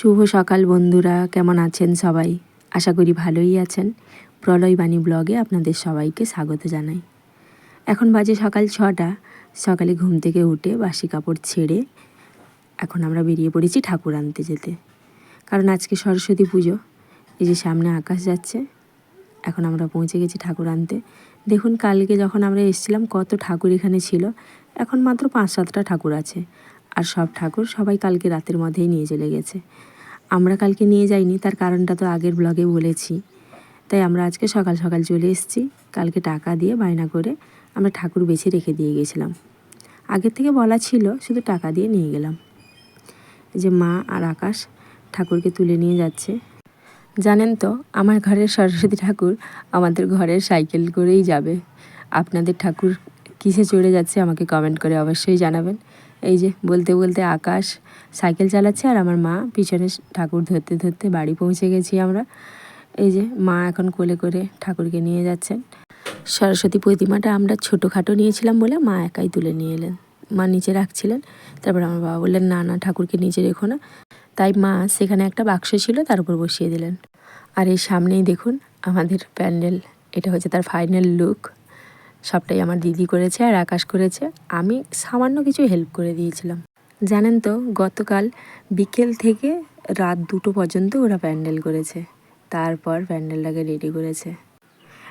শুভ সকাল বন্ধুরা, কেমন আছেন সবাই? আশা করি ভালোই আছেন। প্রলয় বাণী ব্লগে আপনাদের সবাইকে স্বাগত জানাই। এখন বাজে সকাল ছটা, সকালে ঘুম থেকে উঠে বাসি কাপড় ছেড়ে এখন আমরা বেরিয়ে পড়েছি ঠাকুর আনতে যেতে। কারণ আজকে সরস্বতী পুজো, এই যে সামনে আকাশ যাচ্ছে, এখন আমরা পৌঁছে গেছি ঠাকুর আনতে। দেখুন, কালকে যখন আমরা এসেছিলাম, কত ঠাকুর এখানে ছিল, এখন মাত্র পাঁচ সাতটা ঠাকুর আছে। আর সব ঠাকুর সবাই কালকে রাতের মধ্যেই নিয়ে চলে গেছে। আমরা কালকে নিয়ে যাইনি, তার কারণটা তো আগের ব্লগে বলেছি। তাই আমরা আজকে সকাল সকাল চলে এসেছি, কালকে টাকা দিয়ে বায়না করে আমরা ঠাকুর বেছে রেখে দিয়ে গেছিলাম। আগের থেকে বলা ছিল শুধু টাকা দিয়ে নিয়ে গেলাম। যে মা আর আকাশ ঠাকুরকে তুলে নিয়ে যাচ্ছে। জানেন তো, আমার ঘরের সরস্বতী ঠাকুর আমাদের ঘরের সাইকেল করেই যাবে। আপনাদের ঠাকুর কিসে চড়ে যাচ্ছে আমাকে কমেন্ট করে অবশ্যই জানাবেন। এই যে বলতে বলতে আকাশ সাইকেল চালাচ্ছে আর আমার মা পিছনে ঠাকুর ধরতে ধরতে বাড়ি পৌঁছে গেছি আমরা। এই যে মা এখন কোলে করে ঠাকুরকে নিয়ে যাচ্ছেন। সরস্বতী প্রতিমাটা আমরা ছোটোখাটো নিয়েছিলাম বলে মা একাই তুলে নিয়ে এলেন। মা নিচে রাখছিলেন। তারপর আমার বাবা বললেন, না না, ঠাকুরকে নিচে রেখো না। তাই মা সেখানে একটা বাক্স ছিল, তার উপর বসিয়ে দিলেন। আর এই সামনেই দেখুন আমাদের প্যান্ডেল। এটা হচ্ছে তার ফাইনাল লুক। সবটাই আমার দিদি করেছে আর আকাশ করেছে। আমি সামান্য কিছু হেল্প করে দিয়েছিলাম। জানেন তো, গতকাল বিকেল থেকে রাত দুটো পর্যন্ত ওরা প্যান্ডেল করেছে। তারপর প্যান্ডেলটাকে রেডি করেছে।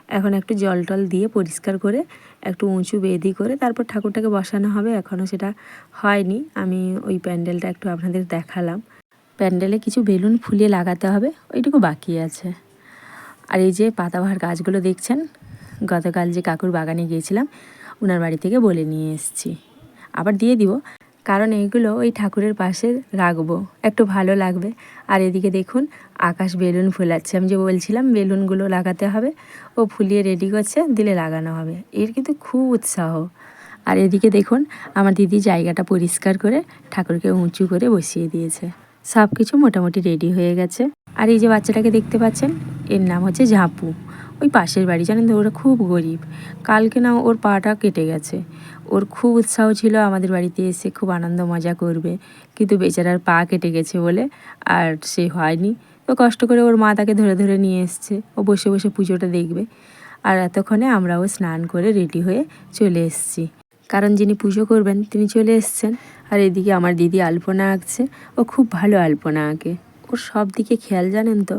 এখন একটু জল টল দিয়ে পরিষ্কার করে, একটু উঁচু বেদি করে তারপর ঠাকুরটাকে বসানো হবে। এখনও সেটা হয়নি। আমি ওই প্যান্ডেলটা একটু আপনাদের দেখালাম। প্যান্ডেলে কিছু বেলুন ফুলিয়ে লাগাতে হবে, ওইটুকু বাকি আছে। আর এই যে পাতাবাহার গাছগুলো দেখছেন? গতকাল যে কাকুর বাগানে গিয়েছিলাম ওনার বাড়ি থেকে বলে নিয়ে এসেছি। আবার দিয়ে দিব। কারণ এইগুলো ওই ঠাকুরের পাশে রাখব। একটু ভালো লাগবে। আর এদিকে দেখুন, আকাশ বেলুন ফুলাচ্ছে। আমি যে বলছিলাম, বেলুনগুলো লাগাতে হবে। ও ফুলিয়ে রেডি করছে, দিলে লাগানো হবে। এর কিন্তু খুব উৎসাহ। আর এদিকে দেখুন, আমার দিদি জায়গাটা পরিষ্কার করে ঠাকুরকে উঁচু করে বসিয়ে দিয়েছে। সব কিছু মোটামুটি রেডি হয়ে গেছে। আর এই যে বাচ্চাটাকে দেখতে পাচ্ছেন, এর নাম হচ্ছে ঝাঁপু। ওই পাশের বাড়ি, জানেন তো? ওরা খুব গরিব। কালকে না ওর পাটা কেটে গেছে। ওর খুব উৎসাহ ছিল আমাদের বাড়িতে এসে, খুব আনন্দ মজা করবে। কিন্তু বেচারার পা কেটে গেছে বলে আর সে হয়নি। তো কষ্ট করে ওর মা তাকে ধরে ধরে নিয়ে এসছে। ও বসে বসে পুজোটা দেখবে। আর এতক্ষণে আমরাও স্নান করে রেডি হয়ে চলে এসেছি। কারণ যিনি পুজো করবেন, তিনি চলে এসছেন। আর এদিকে আমার দিদি আলপনা আঁকছে। ও খুব ভালো আলপনা আঁকে। ওর সব দিকে খেয়াল জানেন তো?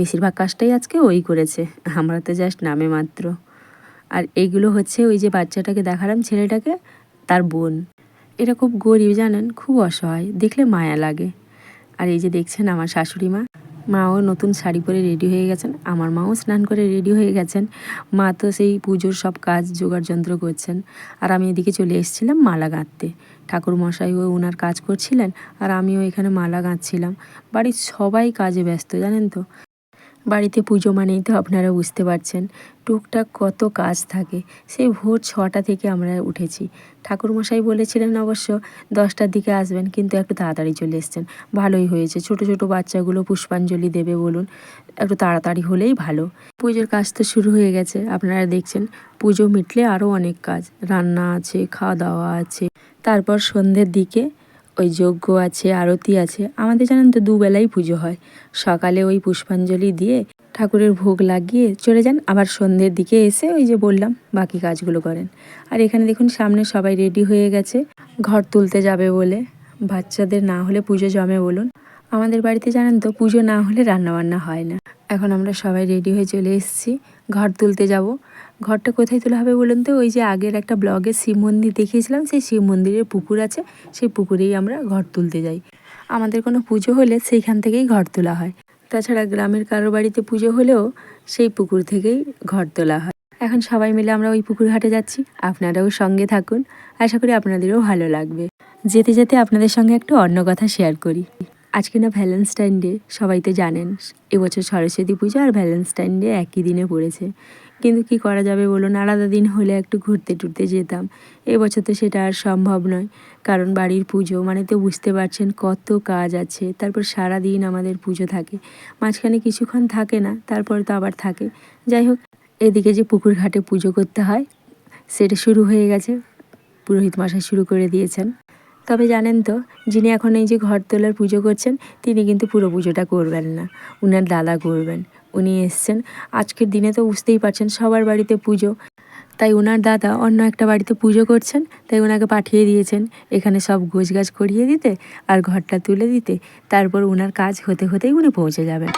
বেশিরভাগ কাজটাই আজকে ওই করেছে, আমরা তো জাস্ট নামে মাত্র। আর এইগুলো হচ্ছে ওই যে বাচ্চাটাকে দেখালাম, ছেলেটাকে, তার বোন। এটা খুব গরিব জানেন, খুব অসহায়, দেখলে মায়া লাগে। আর এই যে দেখছেন আমার শাশুড়ি মা, মাও নতুন শাড়ি পরে রেডি হয়ে গেছেন, আমার মাও স্নান করে রেডি হয়ে গেছেন। মা তো সেই পুজোর সব কাজ, জোগাড় যন্ত্র করছেন। আর আমি এদিকে চলে এসেছিলাম মালা গাঁথতে। ঠাকুর মশাইও ওনার কাজ করছিলেন, আর আমিও এখানে মালা গাঁথছিলাম। বাড়ির সবাই কাজে ব্যস্ত, জানেন তো? বাড়িতে পুজো মানেই তো আপনারা বুঝতে পারছেন, টুকটাক কত কাজ থাকে। সেই ভোর ছটা থেকে আমরা উঠেছি। ঠাকুরমশাই বলেছিলেন অবশ্য দশটার দিকে আসবেন, কিন্তু একটু তাড়াতাড়ি চলে এসছেন। ভালোই হয়েছে, ছোট ছোট বাচ্চাগুলো পুষ্পাঞ্জলি দেবে বলুন, একটু তাড়াতাড়ি হলেই ভালো। পুজোর কাজ তো শুরু হয়ে গেছে, আপনারা দেখছেন পুজো মিটলে আরও অনেক কাজ, রান্না আছে, খাওয়া দাওয়া আছে। তারপর সন্ধ্যের দিকে ওই যজ্ঞ আছে, আরতি আছে। আমাদের জানেন তো দুবেলাই পুজো হয়। সকালে ওই পুষ্পাঞ্জলি দিয়ে ঠাকুরের ভোগ লাগিয়ে চলে যান। আবার সন্ধ্যের দিকে এসে ওই যে বললাম, বাকি কাজগুলো করেন। আর এখানে দেখুন, সামনে সবাই রেডি হয়ে গেছে। ঘর তুলতে যাবে বলে। বাচ্চাদের না হলে পুজো জমে বলুন। আমাদের বাড়িতে জানেন তো, পুজো না হলে রান্নাবান্না হয় না। এখন আমরা সবাই রেডি হয়ে চলে এসেছি, ঘর তুলতে যাব। ঘরটা কোথায় তোলা হবে বলুন তো? ওই যে আগের একটা ব্লগে শিব মন্দির দেখিয়েছিলাম, সেই শিব মন্দিরের পুকুর আছে, সেই পুকুরেই আমরা ঘর তুলতে যাই। আমাদের কোনো পুজো হলে সেইখান থেকেই ঘর তোলা হয়। তাছাড়া গ্রামের কারও বাড়িতে পুজো হলেও সেই পুকুর থেকেই ঘর তোলা হয়। এখন সবাই মিলে আমরা ওই পুকুর ঘাটে যাচ্ছি, আপনারাও সঙ্গে থাকুন। আশা করি আপনাদেরও ভালো লাগবে। যেতে যেতে আপনাদের সঙ্গে একটু অন্য কথা শেয়ার করি। আজকে না ভ্যালেন্টাইন ডে সবাই তো জানেন, এবছর সরস্বতী পুজো আর ভ্যালেন্টাইন ডে একই দিনে পড়েছে। কিন্তু কি করা যাবে বলুন, আলাদা দিন হলে একটু ঘুরতে টুরতে যেতাম। এবছর তো সেটা আর সম্ভব নয়, কারণ বাড়ির পুজো মানে তো বুঝতে পারছেন কত কাজ আছে, তারপর সারা দিন আমাদের পুজো থাকে। মাঝখানে কিছুক্ষণ থাকে না, তারপর তো আবার থাকে। যাই হোক, এদিকে যে পুকুর ঘাটে পুজো করতে হয়, সেটা শুরু হয়ে গেছে। পুরোহিত মশাই শুরু করে দিয়েছেন। তবে জানেন তো, যিনি এখন এই যে ঘর তোলার পুজো করছেন, তিনি কিন্তু পুরো পুজোটা করবেন না। উনার দাদা করবেন। উনি এসছেন। আজকের দিনে তো বুঝতেই পারছেন, সবার বাড়িতে পুজো। তাই ওনার দাদা অন্য একটা বাড়িতে পুজো করছেন, তাই ওনাকে পাঠিয়ে দিয়েছেন, এখানে সব গোছগাছ করিয়ে দিতে আর ঘরটা তুলে দিতে। তারপর ওনার কাজ হতে হতেই উনি পৌঁছে যাবেন।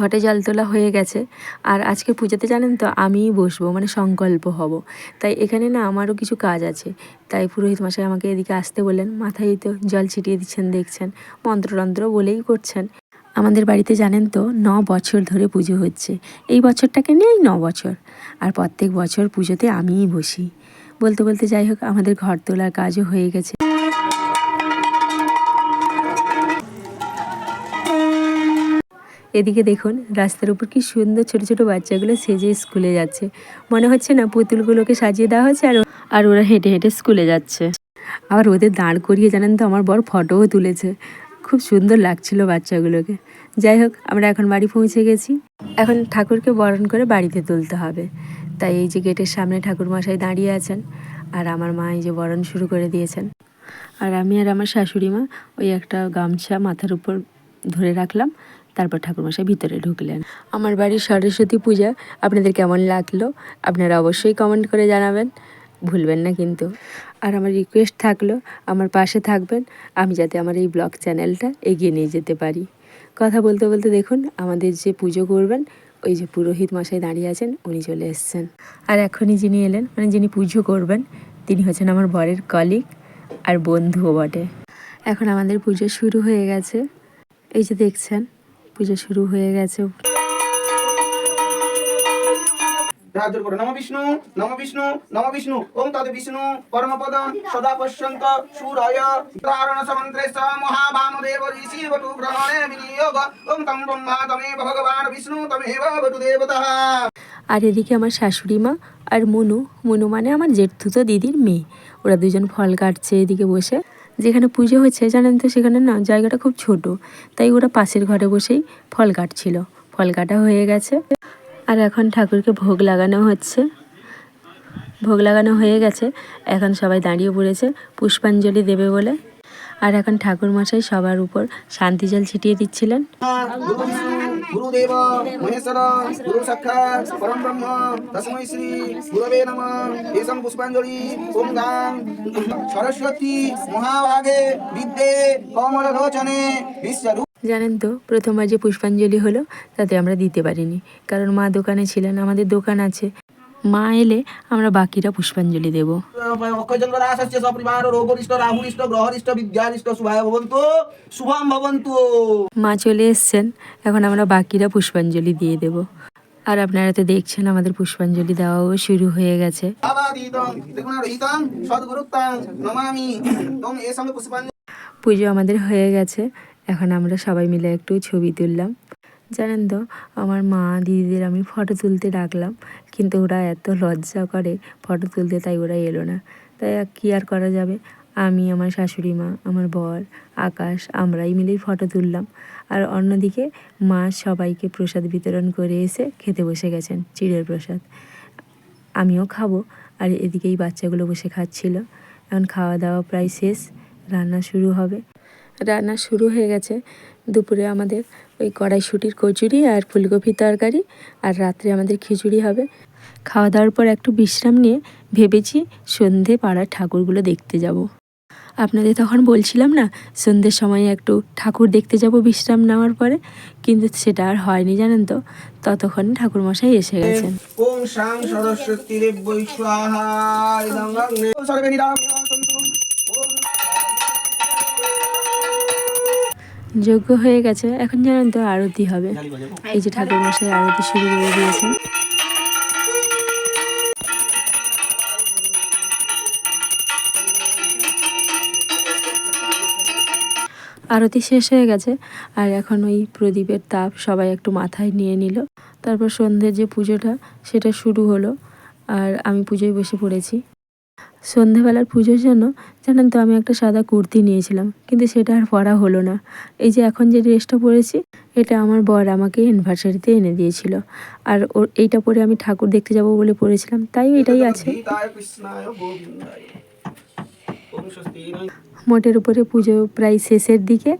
ঘটে জল তোলা হয়ে গেছে। আর আজকে পুজোতে জানেন তো, আমিই বসবো মানে সংকল্প হব। তাই এখানে না আমারও কিছু কাজ আছে। তাই পুরোহিত মশাই আমাকে এদিকে আসতে বললেন, মাথায় তো জল ছিটিয়ে দিচ্ছেন, দেখছেন, মন্ত্রতন্ত্র বলেই করছেন। আমাদের বাড়িতে জানেন তো, ন বছর ধরে পুজো হচ্ছে। এই বছরটাকে নিয়েই ন বছর। আর প্রত্যেক বছর পুজোতে আমিই বসি। বলতে বলতে যাই হোক, আমাদের ঘর তোলার কাজও হয়ে গেছে। এদিকে দেখুন, রাস্তার উপর কি সুন্দর ছোট ছোট বাচ্চাগুলো সেজে স্কুলে যাচ্ছে। মনে হচ্ছে না পুতুলগুলোকে সাজিয়ে দেওয়া হচ্ছে আর আর ওরা হেঁটে হেঁটে স্কুলে যাচ্ছে। আবার ওদের দাঁড় করিয়ে জানেন তো, আমার বর ফটোও তুলেছে। খুব সুন্দর লাগছিল বাচ্চাগুলোকে। যাই হোক, আমরা এখন বাড়ি পৌঁছে গেছি। এখন ঠাকুরকে বরণ করে বাড়িতে তুলতে হবে। তাই এই যে গেটের সামনে ঠাকুর মশাই দাঁড়িয়ে আছেন আর আমার মা এই যে বরণ শুরু করে দিয়েছেন। আর আমি আর আমার শাশুড়ি মা ওই একটা গামছা মাথার উপর ধরে রাখলাম। তারপর ঠাকুরমশাই ভিতরে ঢুকলেন। আমার বাড়ির সরস্বতী পূজা। আপনাদের কেমন লাগল? আপনারা অবশ্যই কমেন্ট করে জানাবেন। ভুলবেন না কিন্তু। আর আমার রিকোয়েস্ট থাকল, আমার পাশে থাকবেন। আমি যাতে আমার এই ব্লগ চ্যানেলটা এগিয়ে নিয়ে যেতে পারি। কথা বলতে বলতে দেখুন, আমাদের যে পুজো করবেন, ওই যে পুরোহিত মশাই দাঁড়িয়ে আছেন, উনি চলে এসছেন। আর এখনই যিনি এলেন মানে যিনি পুজো করবেন, তিনি হচ্ছেন আমার বরের কলিগ আর বন্ধুও বটে। এখন আমাদের পুজো শুরু হয়ে গেছে। এই যে দেখছেন পুজো শুরু হয়ে গেছে। হাত জোর করো নম বিষ্ণু নম বিষ্ণু নম বিষ্ণু ওম তদ বিষ্ণু পরমপদম সদা পশ্যন্ত সুরায় ত্রারণ সমন্ত্রে স মহাভানুদেব ঋষি বটু গ্রহণে বিনিয়োগ ওম তম ব্রহ্মা তমেব ভগবান বিষ্ণু তমেব বটু দেবতঃ। আর এদিকে আমার শাশুড়ি মা আর মনু মনু মানে আমার জেঠতুতো দিদির মেয়ে। ওরা দুজন ফল কাটছে এদিকে বসে। যেখানে পুজো হচ্ছে জানেন তো সেখানে না জায়গাটা খুব ছোট। তাই ওরা পাশের ঘরে বসেই ফল কাটছিল। ফল কাটা হয়ে গেছে। আর এখন ঠাকুরকে ভোগ লাগানো হচ্ছে। ভোগ লাগানো হয়ে গেছে। এখন সবাই দাঁড়িয়ে পড়েছে পুষ্পাঞ্জলি দেবে বলে। আর এখন ঠাকুর মশাই সবার উপর শান্তি জল ছিটিয়ে দিচ্ছিলেন। গুরুদেব মহেশ্বর গুরু সাক্ষাৎ পরম ব্রহ্ম তস্मै শ্রী গুরবে নম এসম পুষ্পাঞ্জলি ওম গাং সরস্বতী মহাভাগে বিদ্যে কমল রোচনে বিশ্বরূপ জানেন তো প্রথমবার যে পুষ্পাঞ্জলি হলো, তাতে আমরা দিতে পারিনি, কারণ মা দোকানে ছিলেন, আমাদের দোকান আছে। মা এলে আমরা বাকিরা পুষ্পাঞ্জলি দেব। মা চলে এসছেন এখন আমরা বাকিরা পুষ্পাঞ্জলি দিয়ে দেব। আর আপনারা তো দেখছেন আমাদের পুষ্পাঞ্জলি দেওয়াও শুরু হয়ে গেছে। পুজো আমাদের হয়ে গেছে এখন আমরা সবাই মিলে একটু ছবি তুললাম। জানেন তো, আমার মা, দিদিদের আমি ফটো তুলতে ডাকলাম, কিন্তু ওরা এত লজ্জা করে ফটো তুলতে, তাই ওরা এলো না। তাই কী আর করা যাবে? আমি, আমার শাশুড়ি মা, আমার বর, আকাশ, আমরাই মিলেই ফটো তুললাম। আর অন্যদিকে মা সবাইকে প্রসাদ বিতরণ করে এসে খেতে বসে গেছেন, চিড়ের প্রসাদ। আমিও খাব, আর এদিকেই বাচ্চাগুলো বসে খাচ্ছিল। এখন খাওয়া দাওয়া প্রায় শেষ, রান্না শুরু হবে। রান্না শুরু হয়ে গেছে। দুপুরে আমাদের ওই কড়াইশুটির কচুরি আর ফুলকপির তরকারি আর রাত্রে আমাদের খিচুড়ি হবে। খাওয়া দাওয়ার পর একটু বিশ্রাম নিয়ে ভেবেছি সন্ধে পাড়ার ঠাকুরগুলো দেখতে যাব। আপনাদের তখন বলছিলাম না, সন্ধ্যের সময় একটু ঠাকুর দেখতে যাব বিশ্রাম নেওয়ার পরে, কিন্তু সেটা আর হয়নি জানেন তো, ততক্ষণ ঠাকুরমশাই এসে গেছেন। সরস্বতী যোগ্য হয়ে গেছে। এখন জানেন তো আরতি হবে। এই যে ঠাকুরমশাই আরতি শুরু করে দিয়েছেন। আরতি শেষ হয়ে গেছে। আর এখন ওই প্রদীপের তাপ সবাই একটু মাথায় নিয়ে নিল। তারপর সন্ধ্যের যে পুজোটা সেটা শুরু হলো। আর আমি পুজোয় বসে পড়েছি। সন্ধেবেলার পুজোর জন্য জানেন তো আমি একটা সাদা কুর্তি নিয়েছিলাম কিন্তু সেটা আর পরা হলো না। এই যে এখন যে ড্রেসটা পরেছি এটা আমার বর আমাকে অ্যানিভার্সারিতে এনে দিয়েছিল। আর ওর এইটা পরে আমি ঠাকুর দেখতে যাব বলে পরেছিলাম তাই এটাই আছে। মোটের উপরে পুজো প্রায় শেষের দিকে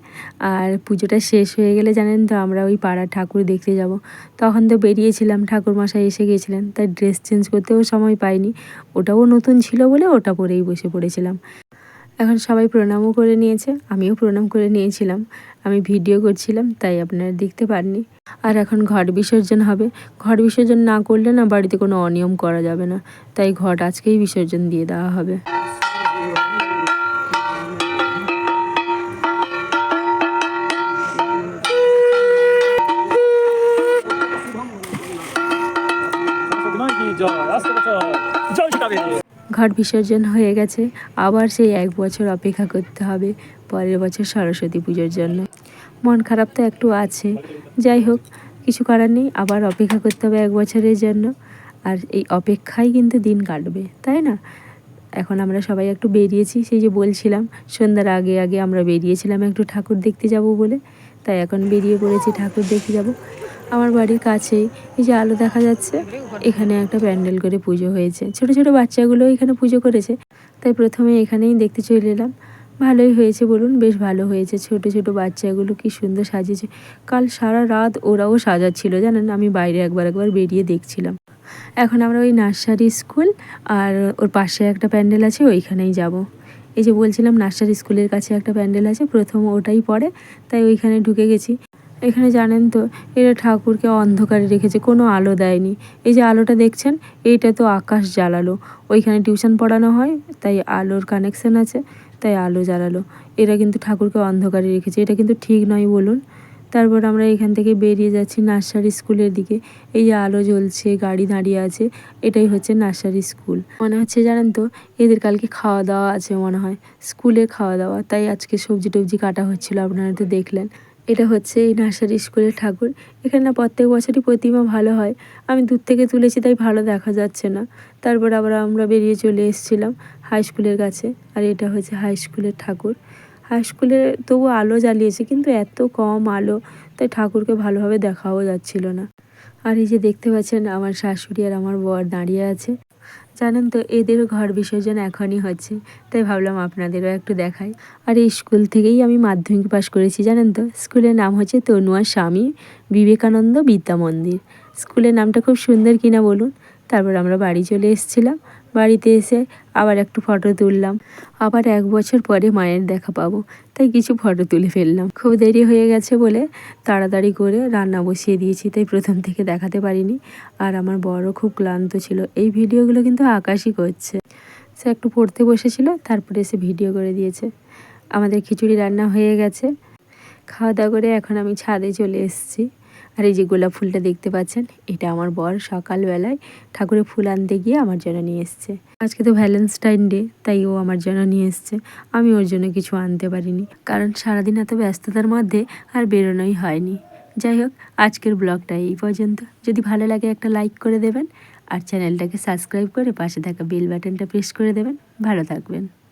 আর পুজোটা শেষ হয়ে গেলে জানেন তো আমরা ওই পাড়ার ঠাকুর দেখতে যাব। তখন তো বেরিয়েছিলাম ঠাকুর মশাই এসে গিয়েছিলেন তাই ড্রেস চেঞ্জ করতেও সময় পাইনি। ওটাও নতুন ছিল বলে ওটা পরেই বসে পড়েছিলাম। এখন সবাই প্রণামও করে নিয়েছে, আমিও প্রণাম করে নিয়েছিলাম। আমি ভিডিও করছিলাম, তাই আপনারা দেখতে পাননি। আর এখন ঘট বিসর্জন হবে। ঘট বিসর্জন না করলে না বাড়িতে কোনো অনিয়ম করা যাবে না। তাই ঘট আজকেই বিসর্জন দিয়ে দেওয়া হবে। ঘট বিসর্জন হয়ে গেছে। আবার সেই এক বছর অপেক্ষা করতে হবে পরের বছর সরস্বতী পুজোর জন্য। মন খারাপ তো একটু আছে। যাই হোক, কিছু করার নেই, আবার অপেক্ষা করতে হবে এক বছরের জন্য। আর এই অপেক্ষায় কিন্তু দিন কাটবে, তাই না? এখন আমরা সবাই একটু বেরিয়েছি, সেই যে বলছিলাম, সন্ধ্যার আগে আগে আমরা বেরিয়েছিলাম একটু ঠাকুর দেখতে যাব বলে। তাই এখন বেরিয়ে পড়েছি, ঠাকুর দেখতে যাব। আমার বাড়ির কাছেই এই যে আলো দেখা যাচ্ছে, এখানে একটা প্যান্ডেল করে পুজো হয়েছে। ছোট ছোট বাচ্চাগুলো এখানে পুজো করেছে, তাই প্রথমে এখানেই দেখতে চলে এলাম। ভালোই হয়েছে বলুন, বেশ ভালো হয়েছে। ছোট ছোট বাচ্চাগুলো কি সুন্দর সাজিয়েছে। কাল সারা রাত ওরাও সাজাচ্ছিল, জানেন? আমি বাইরে একবার একবার বেরিয়ে দেখছিলাম। এখন আমরা ওই নার্সারি স্কুল আর ওর পাশে একটা প্যান্ডেল আছে, ওইখানেই যাব। এই যে বলছিলাম, নার্সারি স্কুলের কাছে একটা প্যান্ডেল আছে, প্রথম ওটাই পড়ে, তাই ওইখানে ঢুকে গেছি। এখানে জানেন তো, এরা ঠাকুরকে অন্ধকারে রেখেছে, কোনো আলো দেয়নি। এই যে আলোটা দেখছেন, এইটা তো আকাশ জ্বালালো। ওইখানে টিউশন পড়ানো হয়, তাই আলোর কানেকশন আছে, তাই আলো জ্বালালো। এরা কিন্তু ঠাকুরকে অন্ধকারে রেখেছে, এটা কিন্তু ঠিক নয় বলুন। তারপর আমরা এখান থেকে বেরিয়ে যাচ্ছি নার্সারি স্কুলের দিকে। এই যে আলো জ্বলছে, গাড়ি দাঁড়িয়ে আছে, এটাই হচ্ছে নার্সারি স্কুল। মনে হচ্ছে জানেন তো, এদের কালকে খাওয়া দাওয়া আছে মনে হয়, স্কুলে খাওয়া দাওয়া। তাই আজকে সবজি টবজি কাটা হচ্ছিল, আপনারা তো দেখলেন। এটা হচ্ছে এই নার্সারি স্কুলের ঠাকুর। এখানে না প্রত্যেক বছরই প্রতিমা ভালো হয়। আমি দূর থেকে তুলেছি, তাই ভালো দেখা যাচ্ছে না। তারপর আবার আমরা বেরিয়ে চলে এসেছিলাম হাই স্কুলের কাছে, আর এটা হচ্ছে হাই স্কুলের ঠাকুর। হাই স্কুলে তবু আলো জ্বালিয়েছে, কিন্তু এত কম আলো, তাই ঠাকুরকে ভালোভাবে দেখাও যাচ্ছিল না। আর এই যে দেখতে পাচ্ছেন, আমার শাশুড়ি আর আমার বর দাঁড়িয়ে আছে। জানেন তো, এদেরও ঘর বিসর্জন এখনই হচ্ছে। তাই ভাবলাম আপনাদেরও একটু দেখাই। আর এই স্কুল থেকেই আমি মাধ্যমিক পাশ করেছি, জানেন তো? স্কুলের নাম হচ্ছে তনুয়া স্বামী বিবেকানন্দ বিদ্যা মন্দির। স্কুলের নামটা খুব সুন্দর কিনা বলুন। তারপর আমরা বাড়ি চলে এসেছিলাম। বাড়িতে এসে আবার একটু ফটো তুললাম। আবার এক বছর পরে মায়ের দেখা পাবো, তাই কিছু ফটো তুলে ফেললাম। খুব দেরি হয়ে গেছে বলে তাড়াতাড়ি করে রান্না বসিয়ে দিয়েছি, তাই প্রথম থেকে দেখাতে পারিনি। আর আমার বড় খুব ক্লান্ত ছিল, এই ভিডিওগুলো কিন্তু আকাশই করছে। সে একটু পড়তে বসেছিল, তারপরে এসে ভিডিও করে দিয়েছে। আমাদের খিচুড়ি রান্না হয়ে গেছে। খাওয়া দাওয়া করে এখন আমি ছাদে চলে এসেছি। আর এই যে গোলাপ ফুলটা দেখতে পাচ্ছেন, এটা আমার বর সকালবেলায় ঠাকুরের ফুল আনতে গিয়ে আমার জন্য নিয়ে এসছে। আজকে তো ভ্যালেন্টাইন ডে তাই ও আমার জন্য নিয়ে এসছে। আমি ওর জন্য কিছু আনতে পারিনি, কারণ সারাদিন এত ব্যস্ততার মধ্যে আর বেরোনোই হয়নি। যাই হোক, আজকের ব্লগটা এই পর্যন্ত। যদি ভালো লাগে একটা লাইক করে দেবেন, আর চ্যানেলটাকে সাবস্ক্রাইব করে পাশে থাকা বেল বাটনটা প্রেস করে দেবেন। ভালো থাকবেন।